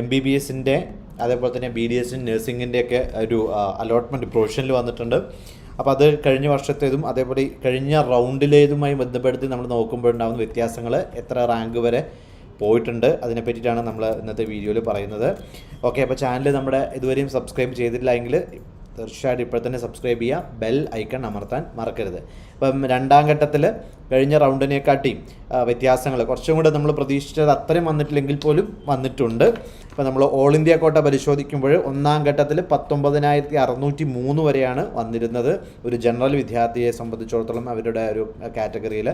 M B B എസിന്റെ അതേപോലെ തന്നെ ബി ഡി എസിന്റെ നഴ്സിങ്ങിന്റെയൊക്കെ ഒരു അലോട്ട്മെന്റ് പ്രൊവിഷനിൽ വന്നിട്ടുണ്ട്. അപ്പോൾ അത് കഴിഞ്ഞ വർഷത്തേതും അതേപോലെ കഴിഞ്ഞ റൗണ്ടിലേതുമായി ബന്ധപ്പെടുത്തി നമ്മൾ നോക്കുമ്പോഴുണ്ടാകുന്ന വ്യത്യാസങ്ങൾ എത്ര റാങ്ക് വരെ പോയിട്ടുണ്ട്. അതിനെ പറ്റിയിട്ടാണ് നമ്മൾ ഇന്നത്തെ വീഡിയോയിൽ പറയുന്നത്. ഓക്കെ അപ്പോൾ ചാനൽ നമ്മുടെ ഇതുവരെയും സബ്സ്ക്രൈബ് ചെയ്തിട്ടില്ല എങ്കിൽ തീർച്ചയായിട്ടും ഇപ്പോൾ തന്നെ സബ്സ്ക്രൈബ് ചെയ്യുക. ബെൽ ഐക്കൺ അമർത്താൻ മറക്കരുത്. ഇപ്പം രണ്ടാം ഘട്ടത്തിൽ കഴിഞ്ഞ റൗണ്ടിനെക്കാട്ടിയും വ്യത്യാസങ്ങൾ. കുറച്ചും കൂടെ നമ്മൾ പ്രതീക്ഷിച്ചത് അത്രയും വന്നിട്ടില്ലെങ്കിൽ പോലും വന്നിട്ടുണ്ട്. ഇപ്പോൾ നമ്മൾ ഓൾ ഇന്ത്യ കോട്ട പരിശോധിക്കുമ്പോൾ ഒന്നാം ഘട്ടത്തിൽ പത്തൊമ്പതിനായിരത്തി അറുന്നൂറ്റി മൂന്ന് വരെയാണ് വന്നിരുന്നത് ഒരു ജനറൽ വിദ്യാർത്ഥിയെ സംബന്ധിച്ചിടത്തോളം അവരുടെ ഒരു കാറ്റഗറിയിൽ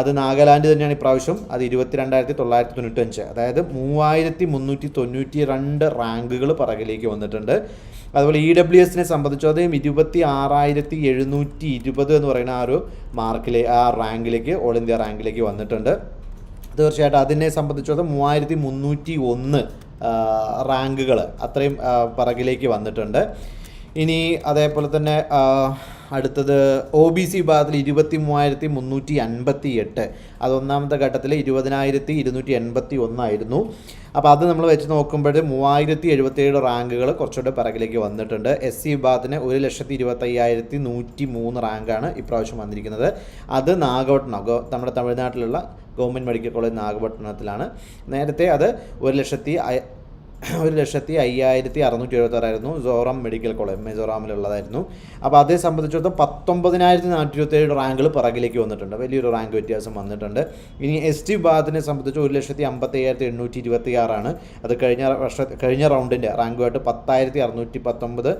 അത് നാഗാലാൻഡ് തന്നെയാണ് ഇപ്രാവശ്യം. അത് ഇരുപത്തി രണ്ടായിരത്തി തൊള്ളായിരത്തി തൊണ്ണൂറ്റഞ്ച് അതായത് മൂവായിരത്തി മുന്നൂറ്റി തൊണ്ണൂറ്റി രണ്ട് റാങ്കുകൾ പറകിലേക്ക് വന്നിട്ടുണ്ട്. അതുപോലെ ഇ ഡബ്ല്യു എസിനെ സംബന്ധിച്ചതും ഇരുപത്തി ആറായിരത്തി എഴുന്നൂറ്റി ഇരുപത് എന്ന് പറയുന്ന ആ ഒരു മാർക്കിലെ ആ റാങ്കിലേക്ക് ഓൾ ഇന്ത്യ റാങ്കിലേക്ക് വന്നിട്ടുണ്ട്. തീർച്ചയായിട്ടും അതിനെ സംബന്ധിച്ചിടത്തോളം മൂവായിരത്തി മുന്നൂറ്റി ഒന്ന് റാങ്കുകൾ അത്രയും പിറകിലേക്ക് വന്നിട്ടുണ്ട്. ഇനി അതേപോലെ തന്നെ അടുത്തത് ഒ ബി സി വിഭാഗത്തിൽ ഇരുപത്തി മൂവായിരത്തി മുന്നൂറ്റി അൻപത്തി എട്ട് അത് ഒന്നാമത്തെ ഘട്ടത്തിൽ ഇരുപതിനായിരത്തി ഇരുന്നൂറ്റി എൺപത്തി ഒന്നായിരുന്നു അപ്പോൾ അത് നമ്മൾ വെച്ച് നോക്കുമ്പോൾ മൂവായിരത്തി എഴുപത്തേഴ് റാങ്കുകൾ കുറച്ചുകൂടെ പിറകിലേക്ക് വന്നിട്ടുണ്ട്. എസ് സി വിഭാഗത്തിന് ഒരു ലക്ഷത്തി ഇരുപത്തയ്യായിരത്തി നൂറ്റി മൂന്ന് റാങ്കാണ് ഇപ്രാവശ്യം വന്നിരിക്കുന്നത്. അത് നാഗപട്ടണം നമ്മുടെ തമിഴ്നാട്ടിലുള്ള ഗവൺമെന്റ് മെഡിക്കൽ കോളേജ് നാഗപട്ടണത്തിലാണ് നേരത്തെ അത് ഒരു ലക്ഷത്തി ഒരു ലക്ഷത്തി അയ്യായിരത്തി അറുന്നൂറ്റി എഴുപത്താറായിരുന്നു സോറാം മെഡിക്കൽ കോളേജ് മിസോറാമിലുള്ളതായിരുന്നു അപ്പോൾ അതേ സംബന്ധിച്ചിടത്തോളം പത്തൊമ്പതിനായിരത്തി നാനൂറ്റി ഇരുപത്തേഴ് റാങ്കുകൾ പിറകിലേക്ക് വന്നിട്ടുണ്ട്. വലിയൊരു റാങ്ക് വ്യത്യാസം വന്നിട്ടുണ്ട്. ഇനി എസ് ടി വിഭാഗത്തിനെ സംബന്ധിച്ച് ഒരു ലക്ഷത്തി അമ്പത്തി അയ്യായിരത്തി എണ്ണൂറ്റി ഇരുപത്തി ആറാണ് അത് കഴിഞ്ഞ വർഷ കഴിഞ്ഞ റൗണ്ടിന്റെ റാങ്കുമായിട്ട് പത്തായിരത്തി അറുന്നൂറ്റി പത്തൊമ്പത്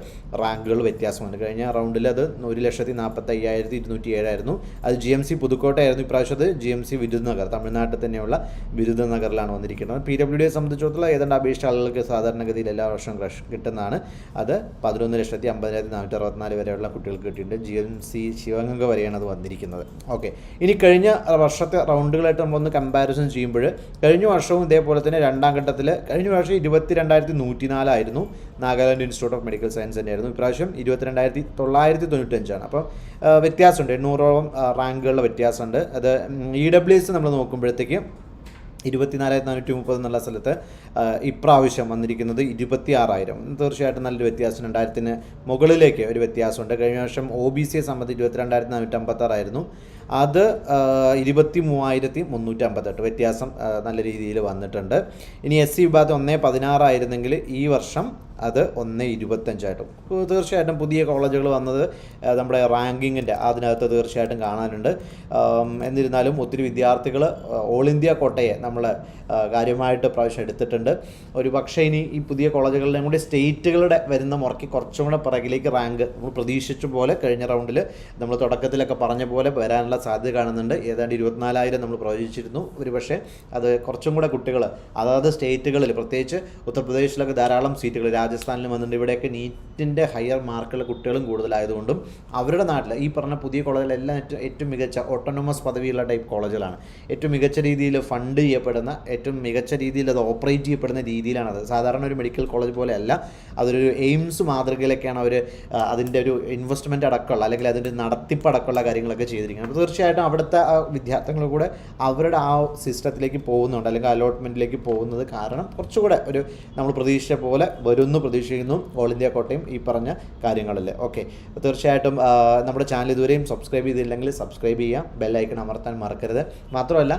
റാങ്കുകൾ വ്യത്യാസമുണ്ട്. കഴിഞ്ഞ റൗണ്ടിൽ അത് ഒരു ലക്ഷത്തി നാൽപ്പത്തി അയ്യായിരത്തി ഇരുന്നൂറ്റി ഏഴായിരുന്നു അത് ജി എം സി പുതുക്കോട്ടയായിരുന്നു ഇപ്രാവശ്യം അത്. ജി എം സി വിരുദ്നഗർ തമിഴ്നാട്ടിൽ തന്നെയുള്ള വിരുദ്നഗറിലാണ് വന്നിരിക്കുന്നത്. പി ഡബ്ല്യു ഡിയെ സംബന്ധിച്ചിടത്തോളം ഏതാണ്ട് അപേക്ഷ ആളുകൾക്ക് സാധാരണഗതിയിൽ എല്ലാ വർഷവും കിട്ടുന്നതാണ്. അത് പതിനൊന്ന് ലക്ഷത്തി അമ്പതിനായിരത്തി നാനൂറ്റി അറുപത്തിനാല് വരെയുള്ള കുട്ടികൾക്ക് കിട്ടിയിട്ടുണ്ട്. ജി എം സി ശിവഗംഗ വരെയാണ് അത് വന്നിരിക്കുന്നത്. ഓക്കെ. ഇനി കഴിഞ്ഞ വർഷത്തെ റൗണ്ടുകളായിട്ട് നമ്മളൊന്ന് കമ്പാരിസൺ ചെയ്യുമ്പോൾ കഴിഞ്ഞ വർഷവും ഇതേപോലെ തന്നെ രണ്ടാം ഘട്ടത്തിൽ കഴിഞ്ഞ വർഷം ഇരുപത്തി രണ്ടായിരത്തി നൂറ്റി നാലായിരുന്നു Nagaland institute of medical science തന്നെയായിരുന്നു. ഇപ്രാവശ്യം ഇരുപത്തിരണ്ടായിരത്തി തൊള്ളായിരത്തി തൊണ്ണൂറ്റഞ്ചാണ് അപ്പോൾ ആ, വ്യത്യാസമുണ്ട്. എണ്ണൂറോളം റാങ്കുകളുടെ വ്യത്യാസമുണ്ട്. അത് ഇ ഡബ്ല്യു എസ് നമ്മൾ നോക്കുമ്പോഴത്തേക്ക് ഇരുപത്തിനാലായിരത്തി നാനൂറ്റി മുപ്പത് എന്നുള്ള സ്ഥലത്ത് ഇപ്രാവശ്യം വന്നിരിക്കുന്നത് ഇരുപത്തി ആറായിരം തീർച്ചയായിട്ടും നല്ലൊരു വ്യത്യാസം രണ്ടായിരത്തിന് മുകളിലേക്ക് ഒരു വ്യത്യാസമുണ്ട്. കഴിഞ്ഞ വർഷം ഒ ബി സിയെ സംബന്ധിച്ച് ഇരുപത്തിരണ്ടായിരത്തി നാനൂറ്റി അമ്പത്താറായിരുന്നു. അത് ഇരുപത്തി മൂവായിരത്തി മുന്നൂറ്റി അമ്പത്തെട്ട് വ്യത്യാസം നല്ല രീതിയിൽ വന്നിട്ടുണ്ട്. ഇനി എസ് സി വിഭാഗത്തിൽ ഒന്നേ പതിനാറായിരുന്നെങ്കിൽ ഈ വർഷം അത് ഒന്ന് ഇരുപത്തഞ്ചായിട്ടും. തീർച്ചയായിട്ടും പുതിയ കോളേജുകൾ വന്നത് നമ്മുടെ റാങ്കിങ്ങിന്റെ അതിനകത്ത് തീർച്ചയായിട്ടും കാണാനുണ്ട്. എന്നിരുന്നാലും ഒത്തിരി വിദ്യാർത്ഥികൾ ഓൾ ഇന്ത്യ കോട്ടയെ നമ്മൾ കാര്യമായിട്ട് പ്രാവശ്യം എടുത്തിട്ടുണ്ട്. ഒരു പക്ഷേ ഇനി ഈ പുതിയ കോളേജുകളിലും കൂടി സ്റ്റേറ്റുകളുടെ വരുന്ന മുറയ്ക്ക് കുറച്ചും കൂടെ പിറകിലേക്ക് റാങ്ക് നമ്മൾ പ്രതീക്ഷിച്ച പോലെ കഴിഞ്ഞ റൗണ്ടിൽ നമ്മൾ തുടക്കത്തിലൊക്കെ പറഞ്ഞ പോലെ വരാനുള്ള സാധ്യത കാണുന്നുണ്ട്. ഏതാണ്ട് ഇരുപത്തിനാലായിരം നമ്മൾ പ്രവചിച്ചിരുന്നു. ഒരു പക്ഷേ അത് കുറച്ചും കൂടെ കുട്ടികൾ അതാത് സ്റ്റേറ്റുകളിൽ പ്രത്യേകിച്ച് ഉത്തർപ്രദേശിലൊക്കെ ധാരാളം സീറ്റുകൾ രാജസ്ഥാനിലും വന്നിട്ടുണ്ട്. ഇവിടെയൊക്കെ നീറ്റിന്റെ ഹയർ മാർക്കുള്ള കുട്ടികളും കൂടുതലായതുകൊണ്ടും അവരുടെ നാട്ടിൽ ഈ പറഞ്ഞ പുതിയ കോളേജിലെല്ലാം ഏറ്റവും ഏറ്റവും മികച്ച ഓട്ടോണമസ് പദവിയുള്ള ടൈപ്പ് കോളേജുകളാണ്. ഏറ്റവും മികച്ച രീതിയിൽ ഫണ്ട് ചെയ്യപ്പെടുന്ന ഏറ്റവും മികച്ച രീതിയിൽ അത് ഓപ്പറേറ്റ് ചെയ്യപ്പെടുന്ന രീതിയിലാണത് സാധാരണ ഒരു മെഡിക്കൽ കോളേജ് പോലെയല്ല. അതൊരു എയിംസ് മാതൃകയിലൊക്കെയാണ് അവർ അതിന്റെ ഒരു ഇൻവെസ്റ്റ്മെന്റ് അടക്കമുള്ള അല്ലെങ്കിൽ അതിന്റെ നടത്തിപ്പ് അടക്കമുള്ള കാര്യങ്ങളൊക്കെ ചെയ്തിരിക്കുന്നത്. തീർച്ചയായിട്ടും അവിടുത്തെ വിദ്യാർത്ഥികൾ കൂടെ അവരുടെ ആ സിസ്റ്റത്തിലേക്ക് പോകുന്നുണ്ട് അല്ലെങ്കിൽ അലോട്ട്മെന്റിലേക്ക് പോകുന്നത് കാരണം കുറച്ചുകൂടെ ഒരു നമ്മൾ പ്രതീക്ഷിച്ച പോലെ വരുന്നു പ്രതീക്ഷിക്കുന്നു. ഓൾ ഇന്ത്യ കോട്ടയും ഈ പറഞ്ഞ കാര്യങ്ങളിൽ ഓക്കെ. തീർച്ചയായിട്ടും നമ്മുടെ ചാനൽ ഇതുവരെയും സബ്സ്ക്രൈബ് ചെയ്തില്ലെങ്കിൽ സബ്സ്ക്രൈബ് ചെയ്യാം ബെല്ലൈക്കൺ അമർത്താൻ മറക്കരുത്. മാത്രമല്ല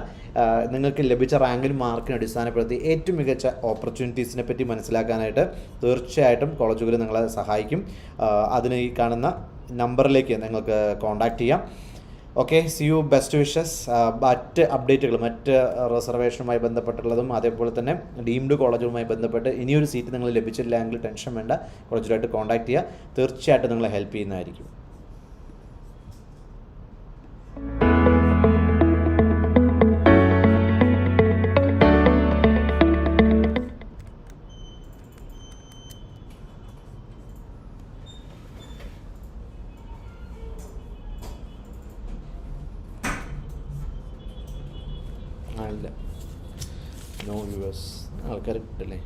നിങ്ങൾക്ക് ലഭിച്ച റാങ്കിലും മാർക്കിനെ അടിസ്ഥാനപ്പെടുത്തി ഏറ്റവും മികച്ച ഓപ്പർച്യൂണിറ്റീസിനെ പറ്റി മനസ്സിലാക്കാനായിട്ട് തീർച്ചയായിട്ടും കോളേജുകൾ നിങ്ങളെ സഹായിക്കും. അതിന് ഈ കാണുന്ന നമ്പറിലേക്ക് നിങ്ങൾക്ക് കോൺടാക്റ്റ് ചെയ്യാം. Okay see you best wishes മറ്റ് അപ്ഡേറ്റുകൾ മറ്റ് റിസർവേഷനുമായി ബന്ധപ്പെട്ടുള്ളതും അതേപോലെ തന്നെ ഡീംഡ് കോളേജുമായി ബന്ധപ്പെട്ട് ഇനിയൊരു സീറ്റ് നിങ്ങൾ ലഭിച്ചില്ല എങ്കിൽ ടെൻഷൻ വേണ്ട. കോളേജിലായിട്ട് കോൺടാക്ട് ചെയ്യുക. തീർച്ചയായിട്ടും നിങ്ങളെ ഹെൽപ്പ് ചെയ്യുന്നതായിരിക്കും. ആ ഇല്ല നോ വ്യൂവേഴ്സ് ആൾക്കാർ കിട്ടില്ലേ?